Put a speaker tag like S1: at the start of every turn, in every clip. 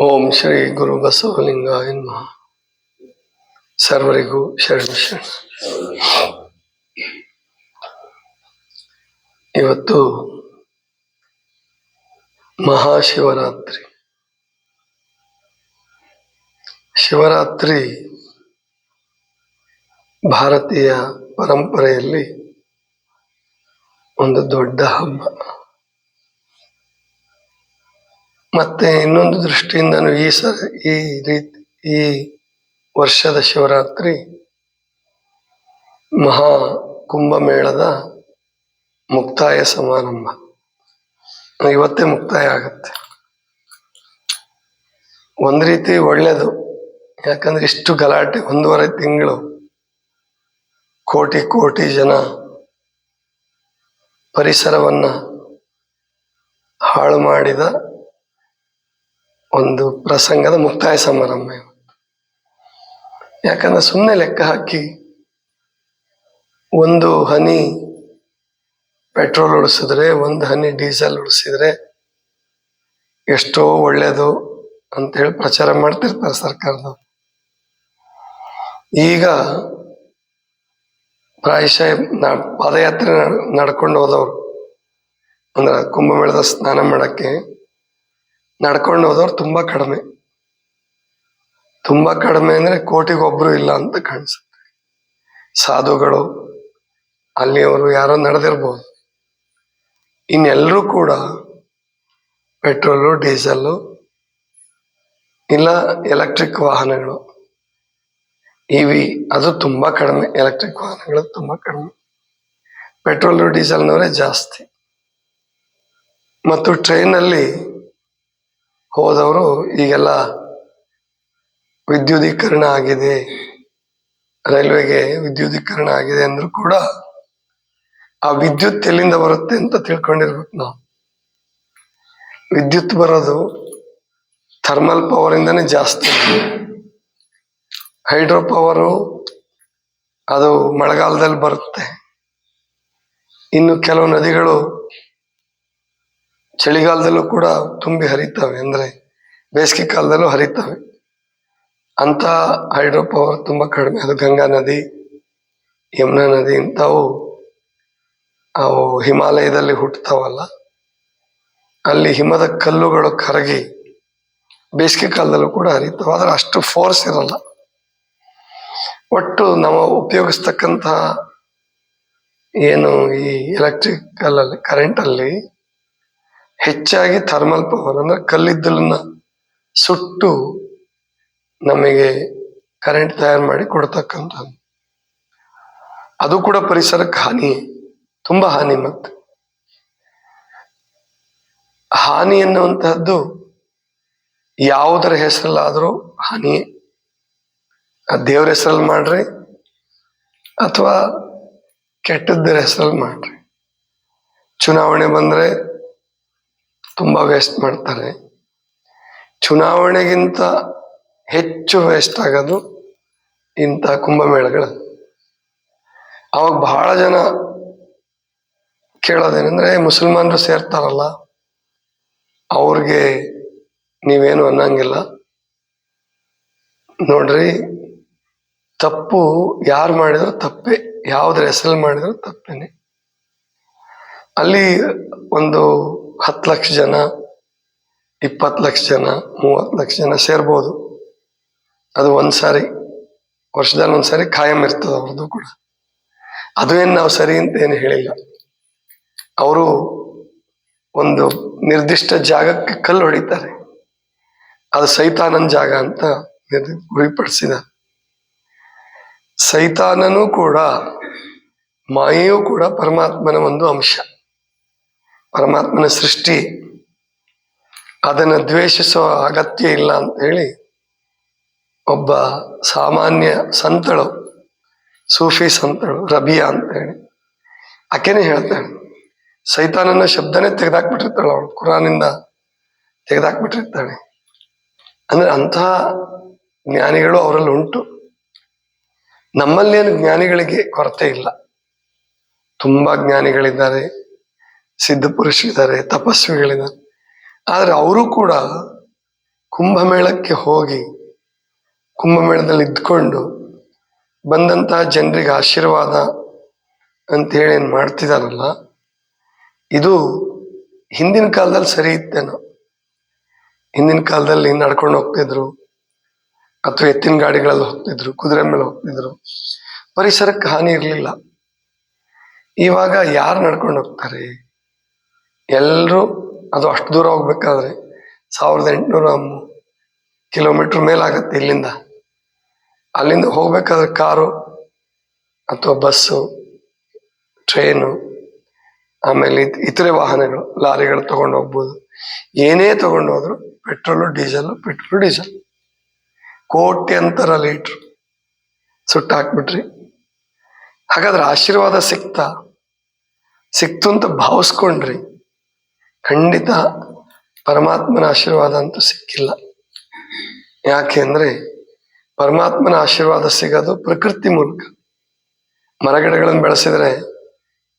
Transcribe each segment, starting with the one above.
S1: ಓಂ ಶ್ರೀ ಗುರು ಬಸವಲಿಂಗ ನಮಃ. ಸರ್ವರಿಗೂ ಶರಣ ಶರಣ. ಇವತ್ತು ಮಹಾಶಿವರಾತ್ರಿ. ಶಿವರಾತ್ರಿ ಭಾರತೀಯ ಪರಂಪರೆಯಲ್ಲಿ ಒಂದು ದೊಡ್ಡ ಹಬ್ಬ. ಮತ್ತೆ ಇನ್ನೊಂದು ದೃಷ್ಟಿಯಿಂದ ಈ ಸ, ಈ ರೀತಿ, ಈ ವರ್ಷದ ಶಿವರಾತ್ರಿ ಮಹಾ ಕುಂಭಮೇಳದ ಮುಕ್ತಾಯ ಸಮಾರಂಭ. ಇವತ್ತೇ ಮುಕ್ತಾಯ ಆಗುತ್ತೆ. ಒಂದ್ ರೀತಿ ಒಳ್ಳೆಯದು ಯಾಕಂದ್ರೆ ಇಷ್ಟು ಗಲಾಟೆ ಒಂದೂವರೆ ತಿಂಗಳು ಕೋಟಿ ಕೋಟಿ ಜನ ಪರಿಸರವನ್ನ ಹಾಳು ಮಾಡಿದ ಒಂದು ಪ್ರಸಂಗದ ಮುಕ್ತಾಯ ಸಮಾರಂಭ ಯಾಕಂದ್ರೆ ಸುಮ್ಮನೆ ಲೆಕ್ಕ ಹಾಕಿ ಒಂದು ಹನಿ ಪೆಟ್ರೋಲ್ ಉಳಿಸಿದ್ರೆ, ಒಂದು ಹನಿ ಡೀಸೆಲ್ ಉಳಿಸಿದ್ರೆ ಎಷ್ಟೋ ಒಳ್ಳೇದು ಅಂತ ಹೇಳಿ ಪ್ರಚಾರ ಮಾಡ್ತಿರ್ತಾರೆ ಸರ್ಕಾರದವ್ರು. ಈಗ ಪ್ರಾಯಶಃ ಪಾದಯಾತ್ರೆ ನಡ್- ನಡ್ಕೊಂಡು ಹೋದವ್ರು, ಅಂದ್ರೆ ಕುಂಭಮೇಳದ ಸ್ನಾನ ಮಾಡಕ್ಕೆ ನಡ್ಕೊಂಡು ಹೋದವ್ರು ತುಂಬಾ ಕಡಿಮೆ. ತುಂಬಾ ಕಡಿಮೆ ಅಂದ್ರೆ ಕೋಟಿಗೊಬ್ರು ಇಲ್ಲ ಅಂತ ಕಾಣಿಸುತ್ತೆ. ಸಾಧುಗಳು, ಅಲ್ಲಿಯವರು ಯಾರೋ ನಡೆದಿರ್ಬೋದು. ಇನ್ನೆಲ್ಲರೂ ಕೂಡ ಪೆಟ್ರೋಲು, ಡೀಸೆಲ್ಲು, ಇಲ್ಲ ಎಲೆಕ್ಟ್ರಿಕ್ ವಾಹನಗಳು. ಇವಿ, ಅದು ತುಂಬಾ ಕಡಿಮೆ. ಎಲೆಕ್ಟ್ರಿಕ್ ವಾಹನಗಳು ತುಂಬಾ ಕಡಿಮೆ. ಪೆಟ್ರೋಲು, ಡೀಸೆಲ್ನವರೇ ಜಾಸ್ತಿ. ಮತ್ತು ಟ್ರೈನಲ್ಲಿ ಹೋದವರು ಈಗೆಲ್ಲ ವಿದ್ಯುದೀಕರಣ ಆಗಿದೆ, ರೈಲ್ವೆಗೆ ವಿದ್ಯುದೀಕರಣ ಆಗಿದೆ ಅಂದ್ರೂ ಕೂಡ ಆ ವಿದ್ಯುತ್ ಎಲ್ಲಿಂದ ಬರುತ್ತೆ ಅಂತ ತಿಳ್ಕೊಂಡಿರ್ಬೇಕು ನಾವು. ವಿದ್ಯುತ್ ಬರೋದು ಥರ್ಮಲ್ ಪವರ್ ಇಂದನೇ ಜಾಸ್ತಿ. ಹೈಡ್ರೋ ಪವರು ಅದು ಮಳೆಗಾಲದಲ್ಲಿ ಬರುತ್ತೆ. ಇನ್ನು ಕೆಲವು ನದಿಗಳು ಚಳಿಗಾಲದಲ್ಲೂ ಕೂಡ ತುಂಬಿ ಹರಿತವೆ ಅಂದ್ರೆ ಬೇಸಿಗೆ ಕಾಲದಲ್ಲೂ ಹರಿತವೆ. ಅಂತ ಹೈಡ್ರೋ ಪವರ್ ತುಂಬಾ ಕಡಿಮೆ ಅದು ಗಂಗಾ ನದಿ, ಯಮುನಾ ನದಿ ಇಂಥವು ಅವು ಹಿಮಾಲಯದಲ್ಲಿ ಹುಟ್ಟತಾವಲ್ಲ ಅಲ್ಲಿ ಹಿಮದ ಕಲ್ಲುಗಳು ಕರಗಿ ಬೇಸಿಗೆ ಕಾಲದಲ್ಲೂ ಕೂಡ ಹರಿತಾವ. ಆದರೆ ಅಷ್ಟು ಫೋರ್ಸ್ ಇರಲ್ಲ. ಒಟ್ಟು ನಾವು ಉಪಯೋಗಿಸ್ತಕ್ಕಂತಹ ಏನು ಈ ಎಲೆಕ್ಟ್ರಿಕಲ್ ಅಲ್ಲಿ ಕರೆಂಟ್ ಅಲ್ಲಿ ಹೆಚ್ಚಾಗಿ ಥರ್ಮಲ್ ಪವರ್ ಅಂದ್ರೆ ಕಲ್ಲಿದ್ದಲನ್ನ ಸುಟ್ಟು ನಮಗೆ ಕರೆಂಟ್ ತಯಾರು ಮಾಡಿ ಕೊಡ್ತಕ್ಕಂಥ ಅದು ಕೂಡ ಪರಿಸರಕ್ಕೆ ಹಾನಿ, ತುಂಬಾ ಹಾನಿ ಮತ್ತೆ. ಹಾನಿ ಎನ್ನುವಂತಹದ್ದು ಯಾವುದರ ಹೆಸರಲ್ಲಾದರೂ ಹಾನಿ ದೇವ್ರ ಹೆಸರಲ್ಲಿ ಮಾಡ್ರಿ ಅಥವಾ ಕೆಟ್ಟದ್ದರ ಹೆಸರಲ್ಲಿ ಮಾಡ್ರಿ. ಚುನಾವಣೆ ಬಂದ್ರೆ ತುಂಬಾ ವೇಸ್ಟ್ ಮಾಡ್ತಾರೆ. ಚುನಾವಣೆಗಿಂತ ಹೆಚ್ಚು ವೇಸ್ಟ್ ಆಗೋದು ಇಂಥ ಕುಂಭಮೇಳಗಳು. ಅವಾಗ ಬಹಳ ಜನ ಕೇಳೋದೇನೆಂದ್ರೆ, ಮುಸಲ್ಮಾನರು ಸೇರ್ತಾರಲ್ಲ, ಅವ್ರಿಗೆ ನೀವೇನು ಅನ್ನಂಗಿಲ್ಲ. ನೋಡ್ರಿ, ತಪ್ಪು ಯಾರು ಮಾಡಿದ್ರು ತಪ್ಪೇ, ಯಾವ್ದ್ರ ಹೆಸರಲ್ಲಿ ಮಾಡಿದ್ರು ತಪ್ಪೇನೆ. ಅಲ್ಲಿ ಒಂದು ಹತ್ತು ಲಕ್ಷ ಜನ, ಇಪ್ಪತ್ತು ಲಕ್ಷ ಜನ, ಮೂವತ್ತು ಲಕ್ಷ ಜನ ಸೇರ್ಬೋದು. ಅದು ಒಂದ್ಸಾರಿ ವರ್ಷದಲ್ಲಿ ಒಂದ್ಸಾರಿ ಖಾಯಂ ಇರ್ತದೆ ಅವ್ರದ್ದು ಕೂಡ. ಅದು ಏನು ನಾವು ಸರಿ ಅಂತ ಏನು ಹೇಳಿಲ್ಲ. ಅವರು ಒಂದು ನಿರ್ದಿಷ್ಟ ಜಾಗಕ್ಕೆ ಕಲ್ಲು ಹೊಡಿತಾರೆ. ಅದು ಸೈತಾನನ್ ಜಾಗ ಅಂತ ಗುರಿಪಡಿಸಿದ. ಸೈತಾನನೂ ಕೂಡ, ಮಾಯೆಯೂ ಕೂಡ ಪರಮಾತ್ಮನ ಒಂದು ಅಂಶ. ಪರಮಾತ್ಮನ ಸೃಷ್ಟಿ, ಅದನ್ನು ದ್ವೇಷಿಸುವ ಅಗತ್ಯ ಇಲ್ಲ ಅಂತ ಹೇಳಿ ಒಬ್ಬ ಸಾಮಾನ್ಯ ಸಂತಳು, ಸೂಫಿ ಸಂತಳು, ರಬಿಯಾ ಅಂತ ಹೇಳಿ ಆಕೆನೇ ಹೇಳ್ತಾಳೆ. ಸೈತಾನನ ಶಬ್ದನೇ ತೆಗೆದಾಕ್ಬಿಟ್ಟಿರ್ತಾಳೆ ಅವಳು, ಕುರಾನಿಂದ ತೆಗೆದಾಕ್ಬಿಟ್ಟಿರ್ತಾಳೆ. ಅಂದ್ರೆ ಅಂತಹ ಜ್ಞಾನಿಗಳು ಅವರಲ್ಲಿ ಉಂಟು. ನಮ್ಮಲ್ಲೇನು ಜ್ಞಾನಿಗಳಿಗೆ ಕೊರತೆ ಇಲ್ಲ. ತುಂಬಾ ಜ್ಞಾನಿಗಳಿದ್ದಾರೆ. ಸಿದ್ಧ ಪುರುಷರಿದ್ದಾರೆ ತಪಸ್ವಿಗಳಿದ್ದಾರೆ ಆದರೆ ಅವರು ಕೂಡ ಕುಂಭಮೇಳಕ್ಕೆ ಹೋಗಿ ಕುಂಭಮೇಳದಲ್ಲಿ ಇದ್ಕೊಂಡು ಬಂದಂತಹ ಜನರಿಗೆ ಆಶೀರ್ವಾದ ಅಂತೇಳಿ ಏನು ಮಾಡ್ತಿದಾರಲ್ಲ, ಇದು ಹಿಂದಿನ ಕಾಲದಲ್ಲಿ ಸರಿ ಇತ್ತೇನೋ. ಹಿಂದಿನ ಕಾಲದಲ್ಲಿ ನಡ್ಕೊಂಡು ಹೋಗ್ತಿದ್ರು, ಅಥವಾ ಎತ್ತಿನ ಗಾಡಿಗಳಲ್ಲಿ ಹೋಗ್ತಿದ್ರು, ಕುದುರೆ ಮೇಲೆ ಹೋಗ್ತಿದ್ರು, ಪರಿಸರಕ್ಕೆ ಹಾನಿ ಇರಲಿಲ್ಲ. ಇವಾಗ ಯಾರು ನಡ್ಕೊಂಡು ಹೋಗ್ತಾರೆ? ಎಲ್ಲರೂ ಅದು ಅಷ್ಟು ದೂರ ಹೋಗ್ಬೇಕಾದ್ರೆ ಸಾವಿರದ ಎಂಟುನೂರ ಕಿಲೋಮೀಟರ್ ಮೇಲಾಗತ್ತೆ ಇಲ್ಲಿಂದ. ಅಲ್ಲಿಂದ ಹೋಗ್ಬೇಕಾದ್ರೆ ಕಾರು ಅಥವಾ ಬಸ್ಸು, ಟ್ರೈನು, ಆಮೇಲೆ ಇತ್- ಇತರೆ ವಾಹನಗಳು, ಲಾರಿಗಳು ತಗೊಂಡು ಹೋಗ್ಬೋದು. ಏನೇ ತಗೊಂಡು ಹೋದ್ರು ಪೆಟ್ರೋಲು ಡೀಸೆಲ್ ಪೆಟ್ರೋಲು, ಡೀಸೆಲ್. ಕೋಟ್ಯಂತರ ಲೀಟ್ರ್ ಸುಟ್ಟು ಹಾಕ್ಬಿಟ್ರಿ ಹಾಗಾದ್ರೆ ಆಶೀರ್ವಾದ ಸಿಕ್ತಾ, ಸಿಕ್ತು ಅಂತ ಭಾವಿಸ್ಕೊಂಡ್ರಿ. ಖಂಡಿತ ಪರಮಾತ್ಮನ ಆಶೀರ್ವಾದ ಅಂತೂ ಸಿಕ್ಕಿಲ್ಲ. ಯಾಕೆ ಅಂದ್ರೆ ಪರಮಾತ್ಮನ ಆಶೀರ್ವಾದ ಸಿಗೋದು ಪ್ರಕೃತಿ ಮೂಲಕ. ಮರಗಿಡಗಳನ್ನು ಬೆಳೆಸಿದರೆ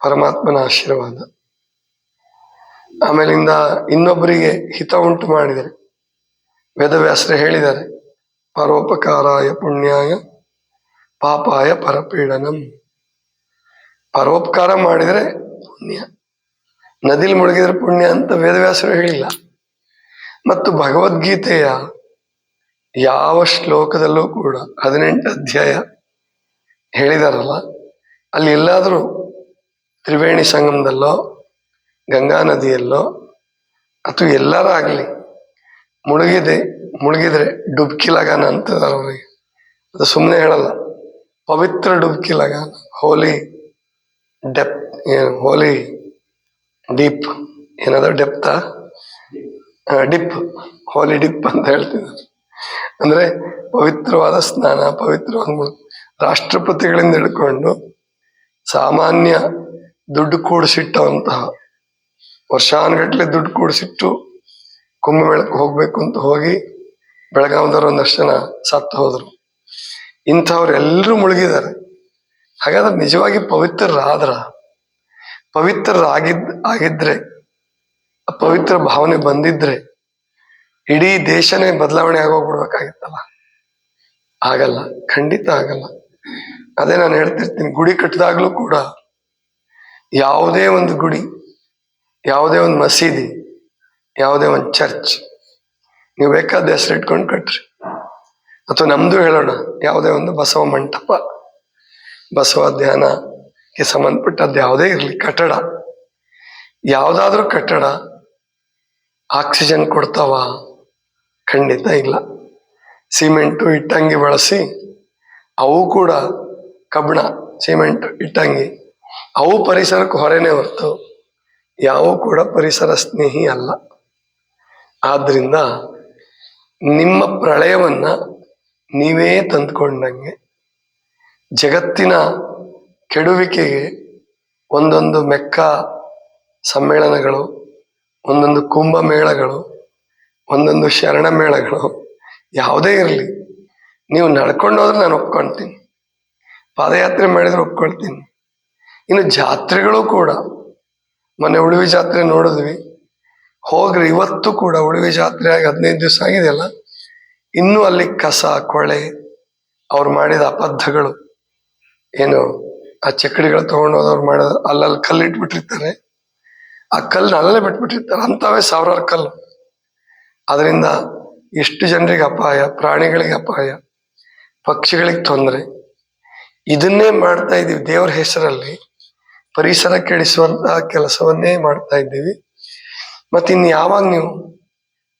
S1: ಪರಮಾತ್ಮನ ಆಶೀರ್ವಾದ. ಆಮೇಲಿಂದ ಇನ್ನೊಬ್ಬರಿಗೆ ಹಿತ ಉಂಟು ಮಾಡಿದರೆ, ವೇದವ್ಯಾಸರು ಹೇಳಿದ್ದಾರೆ, ಪರೋಪಕಾರಾಯ ಪುಣ್ಯಾಯ ಪಾಪಾಯ ಪರಪೀಡನಂ. ಪರೋಪಕಾರ ಮಾಡಿದರೆ ಪುಣ್ಯ. ನದಿಲಿ ಮುಳುಗಿದ್ರೆ ಪುಣ್ಯ ಅಂತ ವೇದವ್ಯಾಸರು ಹೇಳಿಲ್ಲ. ಮತ್ತು ಭಗವದ್ಗೀತೆಯ ಯಾವ ಶ್ಲೋಕದಲ್ಲೂ ಕೂಡ ಹದಿನೆಂಟು ಅಧ್ಯಾಯ ಹೇಳಿದಾರಲ್ಲ, ಅಲ್ಲಿ ಎಲ್ಲಾದರೂ ತ್ರಿವೇಣಿ ಸಂಗಮದಲ್ಲೋ, ಗಂಗಾ ನದಿಯಲ್ಲೋ ಅಥವಾ ಆಗಲಿ ಮುಳುಗಿದೆ, ಮುಳುಗಿದ್ರೆ ಡುಬ್ಕಿ ಲಗಾನ ಅಂತಿದ್ದಾರೆ ಅವರಿಗೆ. ಅದು ಸುಮ್ಮನೆ ಹೇಳಲ್ಲ, ಪವಿತ್ರ ಡುಬ್ಕಿ ಲಗಾನ, ಹೋಲಿ ಡೆಪ್ ಹೋಲಿ ಡೀಪ್ ಏನದ ಡೆಪ್ತ ಡಿಪ್ ಹೋಲಿ ಡಿಪ್ ಅಂತ ಹೇಳ್ತಿದ್ದಾರೆ ಅಂದ್ರೆ ಪವಿತ್ರವಾದ ಸ್ನಾನ ಪವಿತ್ರವಾದ. ರಾಷ್ಟ್ರಪತಿಗಳಿಂದ ಹಿಡ್ಕೊಂಡು ಸಾಮಾನ್ಯ ದುಡ್ಡು ಕೂಡಿಸಿಟ್ಟವಂತಹ ವರ್ಷಾನುಗಟ್ಟಲೆ ದುಡ್ಡು ಕೂಡಿಸಿಟ್ಟು ಕುಂಭಮೇಳಕ್ಕೆ ಹೋಗ್ಬೇಕು ಅಂತ ಹೋಗಿ ಬೆಳಗಾವದವ್ರು ಒಂದಷ್ಟು ಜನ ಸತ್ತು ಹೋದ್ರು. ಇಂಥವ್ರೆಲ್ಲರೂ ಮುಳುಗಿದ್ದಾರೆ. ಹಾಗಾದ್ರೆ ನಿಜವಾಗಿ ಪವಿತ್ರರಾದ್ರ? ಪವಿತ್ರರಾಗಿದ್, ಆಗಿದ್ರೆ, ಪವಿತ್ರ ಭಾವನೆ ಬಂದಿದ್ರೆ ಇಡೀ ದೇಶನೇ ಬದಲಾವಣೆ ಆಗೋಗ್ಬಿಡ್ಬೇಕಾಗಿತ್ತಲ್ಲ? ಆಗಲ್ಲ, ಖಂಡಿತ ಆಗಲ್ಲ. ಅದೇ ನಾನು ಹೇಳ್ತಿರ್ತೀನಿ, ಗುಡಿ ಕಟ್ಟಿದಾಗ್ಲೂ ಕೂಡ ಯಾವುದೇ ಒಂದು ಗುಡಿ, ಯಾವುದೇ ಒಂದು ಮಸೀದಿ, ಯಾವುದೇ ಒಂದು ಚರ್ಚ್, ನೀವು ಬೇಕಾದ ಹೆಸರು ಇಟ್ಕೊಂಡು ಕಟ್ರಿ. ಅಥವಾ ನಮ್ದು ಹೇಳೋಣ, ಯಾವುದೇ ಒಂದು ಬಸವ ಮಂಟಪ, ಬಸವ ಧ್ಯಾನಕ್ಕೆ ಸಂಬಂಧಪಟ್ಟದ್ದು ಯಾವುದೇ ಇರಲಿ, ಕಟ್ಟಡ. ಯಾವುದಾದ್ರೂ ಕಟ್ಟಡ, ಆಕ್ಸಿಜನ್ ಕೊಡ್ತಾವ? ಖಂಡಿತ ಇಲ್ಲ. ಸಿಮೆಂಟು ಇಟ್ಟಂಗಿ ಬಳಸಿ ಅವು ಕೂಡ ಕಬ್ಬಣ, ಸಿಮೆಂಟ್ ಇಟ್ಟಂಗಿ, ಅವು ಪರಿಸರಕ್ಕೆ ಹೊರೆನೇ ಹೊರತು ಯಾವೂ ಕೂಡ ಪರಿಸರ ಸ್ನೇಹಿ ಅಲ್ಲ. ಆದ್ದರಿಂದ ನಿಮ್ಮ ಪ್ರಳಯವನ್ನ ನೀವೇ ತಂದುಕೊಂಡಂಗೆ ಜಗತ್ತಿನ ಕೆಡುವಿಕೆಗೆ ಒಂದೊಂದು ಮೆಕ್ಕ ಸಮ್ಮೇಳನಗಳು, ಒಂದೊಂದು ಕುಂಭ ಮೇಳಗಳು, ಒಂದೊಂದು ಶರಣ ಮೇಳಗಳು ಯಾವುದೇ ಇರಲಿ. ನೀವು ನಡ್ಕೊಂಡು ಹೋದ್ರೆ ನಾನು ಒಪ್ಕೊಳ್ತೀನಿ. ಪಾದಯಾತ್ರೆ ಮಾಡಿದ್ರೆ ಒಪ್ಕೊಳ್ತೀನಿ. ಇನ್ನು ಜಾತ್ರೆಗಳು ಕೂಡ. ಮೊನ್ನೆ ಉಳುವಿ ಜಾತ್ರೆ ನೋಡಿದ್ವಿ. ಹೋಗ್ರಿ, ಇವತ್ತು ಕೂಡ ಉಳುವಿ ಜಾತ್ರೆ ಆಗಿ ಹದಿನೈದು ದಿವಸ ಆಗಿದೆಯಲ್ಲ? ಇನ್ನೂ ಅಲ್ಲಿ ಕಸ, ಕೊಳೆ, ಅವ್ರು ಮಾಡಿದ ಅಬದ್ಧಗಳು ಏನು ಆ ಚಕ್ಕಡಿಗಳು ತಗೊಂಡು ಹೋದವ್ರು ಮಾಡೋದು ಅಲ್ಲಲ್ಲಿ ಕಲ್ಲು ಇಟ್ಬಿಟ್ಟಿರ್ತಾರೆ ಆ ಕಲ್ಲನ್ನ ಅಲ್ಲಲ್ಲೇ ಬಿಟ್ಬಿಟ್ಟಿರ್ತಾರೆ. ಅಂಥವೇ ಸಾವಿರಾರು ಕಲ್ಲು. ಅದರಿಂದ ಎಷ್ಟು ಜನರಿಗೆ ಅಪಾಯ, ಪ್ರಾಣಿಗಳಿಗೆ ಅಪಾಯ, ಪಕ್ಷಿಗಳಿಗೆ ತೊಂದರೆ. ಇದನ್ನೇ ಮಾಡ್ತಾ ಇದ್ದೀವಿ. ದೇವರ ಹೆಸರಲ್ಲಿ ಪರಿಸರ ಕೆಡಿಸುವಂತಹ ಕೆಲಸವನ್ನೇ ಮಾಡ್ತಾ ಇದ್ದೀವಿ. ಮತ್ತೆ ಇನ್ನು ಯಾವಾಗ ನೀವು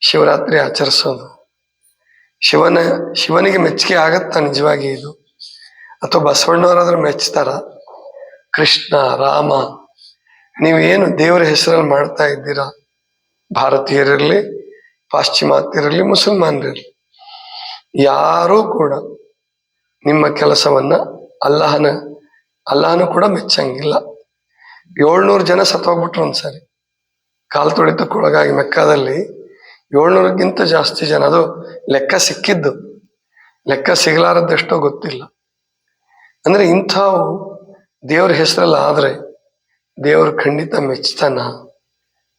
S1: ಶಿವರಾತ್ರಿ ಆಚರಿಸೋದು? ಶಿವನ, ಶಿವನಿಗೆ ಮೆಚ್ಚುಗೆ ಆಗತ್ತಾ ನಿಜವಾಗಿ ಇದು? ಅಥವಾ ಬಸವಣ್ಣವರಾದ್ರೂ ಮೆಚ್ತಾರ? ಕೃಷ್ಣ, ರಾಮ ನೀವೇನು ದೇವರ ಹೆಸರಲ್ಲಿ ಮಾಡ್ತಾ ಇದ್ದೀರಾ? ಭಾರತೀಯರಿರಲಿ ಪಾಶ್ಚಿಮಾತ್ಯರಲ್ಲಿ ಮುಸಲ್ಮಾನರಿರಲಿ, ಯಾರೂ ಕೂಡ ನಿಮ್ಮ ಕೆಲಸವನ್ನ ಅಲ್ಲಾಹನ, ಅಲ್ಲಾಹನು ಕೂಡ ಮೆಚ್ಚಂಗಿಲ್ಲ. ಏಳ್ನೂರು ಜನ ಸತ್ತೋಗ್ಬಿಟ್ರು ಒಂದ್ಸರಿ. ಕಾಲು ತುಳಿತಕ್ಕೊಳಗಾಗಿ ಮೆಕ್ಕಾದಲ್ಲಿ ಏಳ್ನೂರಕ್ಕಿಂತ ಜಾಸ್ತಿ ಜನ, ಅದು ಲೆಕ್ಕ ಸಿಕ್ಕಿದ್ದು. ಲೆಕ್ಕ ಸಿಗಲಾರದ್ದೆಷ್ಟೋ ಗೊತ್ತಿಲ್ಲ. ಅಂದ್ರೆ ಇಂಥವು ದೇವ್ರ ಹೆಸರಲ್ಲಿ ಆದರೆ ದೇವರು ಖಂಡಿತ ಮೆಚ್ತಾನ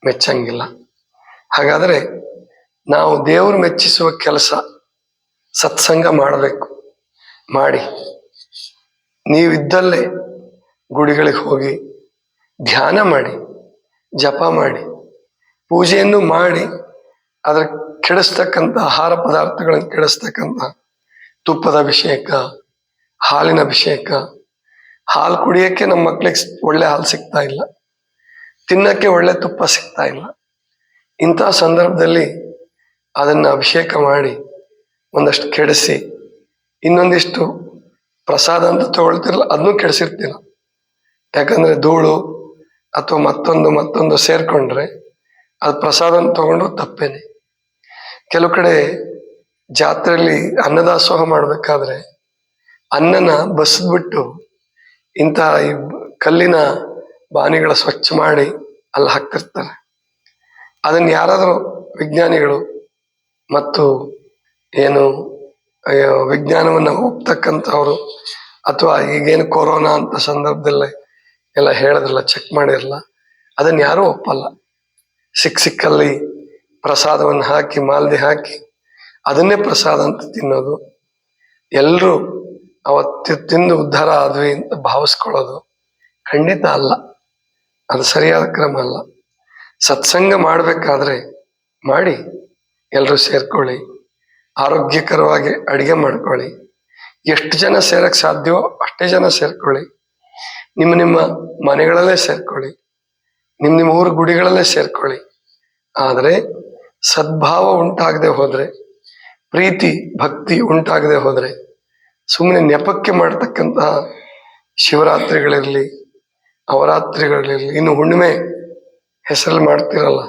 S1: ಮೆಚ್ಚಂಗಿಲ್ಲ. ಹಾಗಾದ್ರೆ ನಾವು ದೇವರು ಮೆಚ್ಚಿಸುವ ಕೆಲಸ ಸತ್ಸಂಗ ಮಾಡಬೇಕು. ಮಾಡಿ. ನೀವಿದ್ದಲ್ಲೇ ಗುಡಿಗಳಿಗೆ ಹೋಗಿ ಧ್ಯಾನ ಮಾಡಿ, ಜಪ ಮಾಡಿ, ಪೂಜೆಯನ್ನು ಮಾಡಿ, ಅದರ ಕೆಡಿಸ್ತಕ್ಕಂಥ ಆಹಾರ ಪದಾರ್ಥಗಳನ್ನು ಕೆಡಿಸ್ತಕ್ಕಂಥ ತುಪ್ಪದ ಅಭಿಷೇಕ, ಹಾಲಿನ ಅಭಿಷೇಕ ಹಾಲು ಕುಡಿಯೋಕ್ಕೆ ನಮ್ಮ ಮಕ್ಳಿಗೆ ಒಳ್ಳೆ ಹಾಲು ಸಿಗ್ತಾ ಇಲ್ಲ. ತಿನ್ನಕ್ಕೆ ಒಳ್ಳೆ ತುಪ್ಪ ಸಿಗ್ತಾ ಇಲ್ಲ. ಇಂಥ ಸಂದರ್ಭದಲ್ಲಿ ಅದನ್ನು ಅಭಿಷೇಕ ಮಾಡಿ ಒಂದಷ್ಟು ಕೆಡಿಸಿ, ಇನ್ನೊಂದಿಷ್ಟು ಪ್ರಸಾದ ಅಂತ ತಗೊಳ್ತಿರಲ್ಲ, ಅದನ್ನು ಕೆಡಿಸಿರ್ತಿಲ್ಲ ಯಾಕಂದರೆ ಧೂಳು ಅಥವಾ ಮತ್ತೊಂದು ಮತ್ತೊಂದು ಸೇರಿಕೊಂಡ್ರೆ ಅದು ಪ್ರಸಾದ ತಗೊಂಡು ತಪ್ಪೇನೆ. ಕೆಲವು ಕಡೆ ಜಾತ್ರೆಯಲ್ಲಿ ಅನ್ನದಾಸೋಹ ಮಾಡಬೇಕಾದ್ರೆ ಅನ್ನನ ಬಸಿದ್ಬಿಟ್ಟು ಇಂಥ ಈ ಕಲ್ಲಿನ ಬಾನಿಗಳ ಸ್ವಚ್ಛ ಮಾಡಿ ಅಲ್ಲಿ ಹಾಕ್ತಿರ್ತಾರೆ ಅದನ್ನ ಯಾರಾದರೂ ವಿಜ್ಞಾನಿಗಳು ಮತ್ತು ಏನು ವಿಜ್ಞಾನವನ್ನು ಹೋಗ್ತಕ್ಕಂಥವ್ರು ಅಥವಾ ಈಗೇನು ಕೊರೋನಾ ಅಂತ ಸಂದರ್ಭದಲ್ಲಿ ಎಲ್ಲ ಹೇಳಿದ್ರಲ್ಲ, ಚೆಕ್ ಮಾಡಿರಲ್ಲ, ಅದನ್ನ ಯಾರೂ ಒಪ್ಪಲ್ಲ. ಸಿಕ್ಕ ಸಿಕ್ಕಲ್ಲಿ ಪ್ರಸಾದವನ್ನು ಹಾಕಿ, ಮಾಲ್ದಿ ಹಾಕಿ ಅದನ್ನೇ ಪ್ರಸಾದ ಅಂತ ತಿನ್ನೋದು. ಎಲ್ಲರೂ ಅವತ್ತು ತಿಂದು ಉದ್ಧಾರ ಆದ್ವಿ ಅಂತ ಭಾವಿಸ್ಕೊಳ್ಳೋದು ಖಂಡಿತ ಅಲ್ಲ. ಅದು ಸರಿಯಾದ ಕ್ರಮ ಅಲ್ಲ. ಸತ್ಸಂಗ ಮಾಡಬೇಕಾದ್ರೆ ಮಾಡಿ ಎಲ್ಲರೂ ಸೇರ್ಕೊಳ್ಳಿ, ಆರೋಗ್ಯಕರವಾಗಿ ಅಡುಗೆ ಮಾಡ್ಕೊಳ್ಳಿ. ಎಷ್ಟು ಜನ ಸೇರಕ್ಕೆ ಸಾಧ್ಯವೋ ಅಷ್ಟೇ ಜನ ಸೇರ್ಕೊಳ್ಳಿ. ನಿಮ್ಮ ನಿಮ್ಮ ಮನೆಗಳಲ್ಲೇ ಸೇರ್ಕೊಳ್ಳಿ. ನಿಮ್ಮ ನಿಮ್ಮ ಊರು ಗುಡಿಗಳಲ್ಲೇ ಸೇರ್ಕೊಳ್ಳಿ. ಆದರೆ ಸದ್ಭಾವ ಉಂಟಾಗದೆ ಹೋದರೆ, ಪ್ರೀತಿ, ಭಕ್ತಿ ಉಂಟಾಗದೆ ಹೋದ್ರೆ ಸುಮ್ಮನೆ ನೆಪಕ್ಕೆ ಮಾಡ್ತಕ್ಕಂತಹ ಶಿವರಾತ್ರಿಗಳಿರಲಿ, ಅವರಾತ್ರಿಗಳಿರಲಿ, ಇನ್ನು ಹುಣ್ಣಿಮೆ ಹೆಸರಲ್ಲಿ ಮಾಡ್ತಿರಲ್ಲ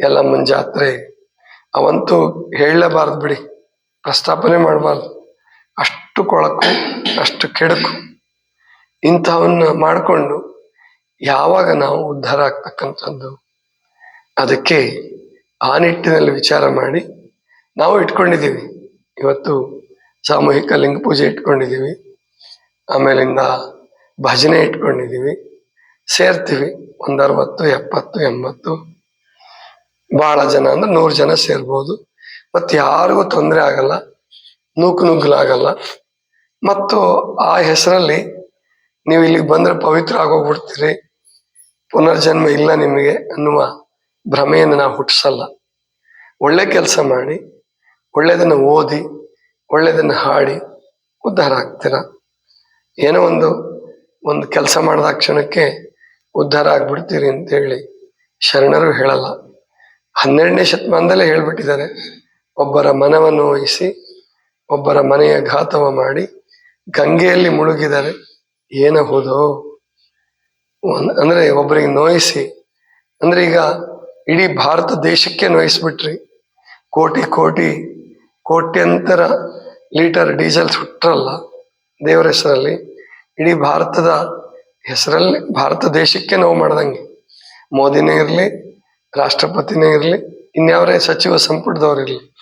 S1: ಎಲ್ಲಮ್ಮನ ಜಾತ್ರೆ ಅವಂತೂ ಹೇಳಲೇಬಾರ್ದು ಬಿಡಿ, ಪ್ರಸ್ತಾಪನೆ ಮಾಡಬಾರ್ದು. ಅಷ್ಟು ಕೊಳಕು, ಅಷ್ಟು ಕೆಡಕು ಇಂಥವನ್ನ ಮಾಡಿಕೊಂಡು ಯಾವಾಗ ನಾವು ಉದ್ಧಾರ ಆಗ್ತಕ್ಕಂಥದ್ದು? ಅದಕ್ಕೆ ಆ ನಿಟ್ಟಿನಲ್ಲಿ ವಿಚಾರ ಮಾಡಿ ನಾವು ಇಟ್ಕೊಂಡಿದ್ದೀವಿ. ಇವತ್ತು ಸಾಮೂಹಿಕ ಲಿಂಗ ಪೂಜೆ ಇಟ್ಕೊಂಡಿದ್ದೀವಿ. ಆಮೇಲಿಂದ ಭಜನೆ ಇಟ್ಕೊಂಡಿದ್ದೀವಿ. ಸೇರ್ತೀವಿ. ಒಂದು ಅರವತ್ತು ಎಪ್ಪತ್ತು, ಎಂಬತ್ತು. ಬಹಳ ಜನ ಅಂದ್ರೆ ನೂರು ಜನ ಸೇರ್ಬೋದು. ಮತ್ತು ಯಾರಿಗೂ ತೊಂದರೆ ಆಗಲ್ಲ. ನೂಕು ನುಗ್ಗಲಾಗಲ್ಲ ಮತ್ತು ಆ ಹೆಸರಲ್ಲಿ ನೀವು ಇಲ್ಲಿಗೆ ಬಂದ್ರೆ ಪವಿತ್ರ ಆಗೋಗ್ಬಿಡ್ತೀರಿ. ಪುನರ್ಜನ್ಮ ಇಲ್ಲ ನಿಮಗೆ ಅನ್ನುವ ಭ್ರಮೆಯನ್ನು ನಾವು ಹುಟ್ಟಿಸಲ್ಲ. ಒಳ್ಳೆ ಕೆಲಸ ಮಾಡಿ ಒಳ್ಳೆಯದನ್ನು ಓದಿ ಒಳ್ಳೆಯದನ್ನು ಹಾಡಿ ಉದ್ಧಾರ ಆಗ್ತೀರ? ಏನೋ ಒಂದು ಒಂದು ಕೆಲಸ ಮಾಡಿದ ಕ್ಷಣಕ್ಕೆ ಉದ್ಧಾರ ಆಗ್ಬಿಡ್ತೀರಿ ಅಂತೇಳಿ ಶರಣರು ಹೇಳಲ್ಲ. ಹನ್ನೆರಡನೇ ಶತಮಾನದಲ್ಲೇ ಹೇಳ್ಬಿಟ್ಟಿದ್ದಾರೆ. ಒಬ್ಬರ ಮನವನ್ನು ವಹಿಸಿ, ಒಬ್ಬರ ಮನೆಯ ಘಾತವ ಮಾಡಿ, ಗಂಗೆಯಲ್ಲಿ ಮುಳುಗಿದರೆ ಏನಬಹುದು ಅಂದರೆ ಅಂದ್ರೆ ಒಬ್ಬರಿಗೆ ನೋಯಿಸಿ, ಅಂದ್ರೆ ಈಗ ಇಡೀ ಭಾರತ ದೇಶಕ್ಕೆ ನೋಯಿಸ್ಬಿಟ್ರಿ. ಕೋಟಿ ಕೋಟಿ ಕೋಟ್ಯಂತರ ಲೀಟರ್ ಡೀಸೆಲ್ ಸುಟ್ಟರಲ್ಲ ದೇವರ ಹೆಸರಲ್ಲಿ. ಇಡೀ ಭಾರತದ ಹೆಸರಲ್ಲಿ, ಭಾರತ ದೇಶಕ್ಕೆ ನೋವು ಮಾಡ್ದಂಗೆ. ಮೋದಿನೇ ಇರಲಿ, ರಾಷ್ಟ್ರಪತಿನೇ ಇರಲಿ, ಇನ್ಯಾವರೇ ಸಚಿವ ಸಂಪುಟದವ್ರಿರಲಿ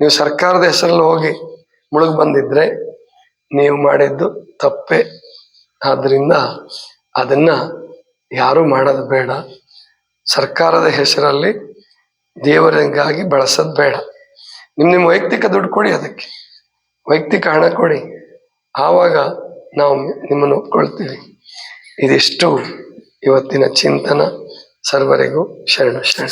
S1: ನೀವು ಸರ್ಕಾರದ ಹೆಸರಲ್ಲಿ ಹೋಗಿ ಮುಳುಗು ಬಂದಿದ್ರೆ ನೀವು ಮಾಡಿದ್ದು ತಪ್ಪೇ. ಆದ್ದರಿಂದ ಅದನ್ನ ಯಾರು ಮಾಡೋದು ಬೇಡ. ಸರ್ಕಾರದ ಹೆಸರಲ್ಲಿ ದೇವರಿಗಾಗಿ ಬಳಸೋದು ಬೇಡ. ನಿಮ್ ನಿಮ್ಮ ವೈಯಕ್ತಿಕ ದುಡ್ಡು ಕೊಡಿ ಅದಕ್ಕೆ. ವೈಯಕ್ತಿಕ ಹಣ ಕೊಡಿ. ಆವಾಗ ನಾವು ನಿಮ್ಮನ್ನು ಒಪ್ಕೊಳ್ತೀವಿ. ಇದಿಷ್ಟು ಇವತ್ತಿನ ಚಿಂತನ. ಸರ್ವರಿಗೂ ಶರಣ ಶರಣ.